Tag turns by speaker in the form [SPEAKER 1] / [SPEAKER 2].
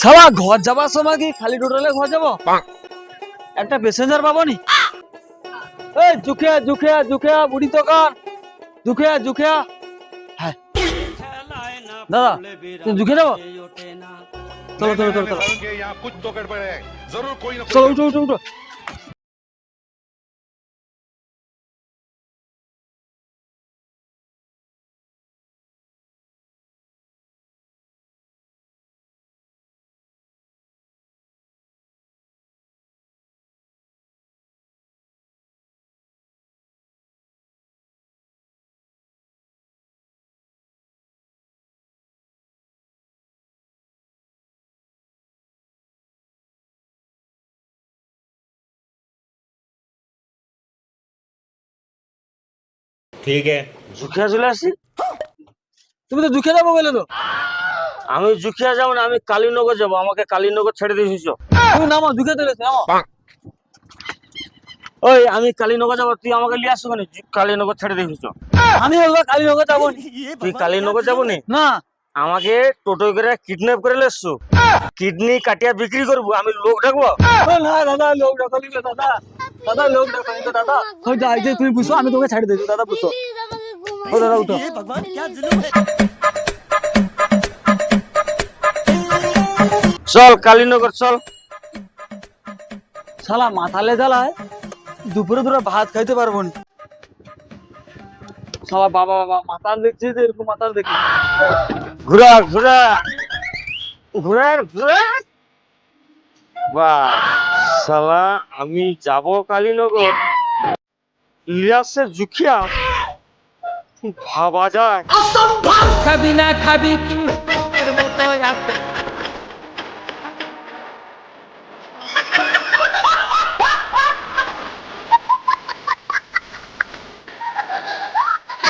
[SPEAKER 1] সালা ঘর যাবার সময় কি? খালি টোটালে ঘর যাব? একটা প্যাসেঞ্জার পাবো নি? এই জুখে জুখে জুখে বুড়ি দোকান জুখে জুখে। হ্যাঁ। দাদা তুমি জুখে যাব? চলো চলো চলো চলো। চলো উঠো উঠো উঠো।
[SPEAKER 2] ঠিক আছে।
[SPEAKER 1] জুখিয়া চলে আসছি তুমি তো জুখিয়া যাব বলে তো।
[SPEAKER 2] আমি জুখিয়া যাব না আমি কালীনগর যাব। আমাকে কালীনগর ছেড়ে দিয়েছিস
[SPEAKER 1] তুমি নামো জুখিয়া চলে নামো।
[SPEAKER 2] ওই আমি কালীনগর যাব তুই আমাকে নিয়ে আসছো কেন? কালীনগর ছেড়ে দিয়েছিস
[SPEAKER 1] আমি বলব কালীনগর যাব নি।
[SPEAKER 2] তুই কালীনগর যাব নি?
[SPEAKER 1] না।
[SPEAKER 2] আমাকে টোটো করে কিডন্যাপ করে এসছো। কিডনি কাটিয়া বিক্রি করব আমি লোক ডাকবো?
[SPEAKER 1] না দাদা লোক দাদা। দাদা লোক ডাকো নিলে দাদা ওই যা, এই যে তুমি বুঝছ আমি তোকে ছেড়ে দিচ্ছি দাদা বুঝছ ও দাদা উঠো
[SPEAKER 2] চল কালীনগর চল
[SPEAKER 1] শালা মাথালে জ্বালায় দুপুরে দুপুরে ভাত খাইতে পারব না শালা বাবা বাবা মাথার দেখছি যে এরকম মাথার দেখি
[SPEAKER 2] ঘুরা ঘুরা ঘুরা ঘুরা বাহ শালা আমি যাব কালীনগর। ইলিয়াসে জুখিয়া ভাবা যায়।
[SPEAKER 3] খাবি না খাবি। কি মতো আছে।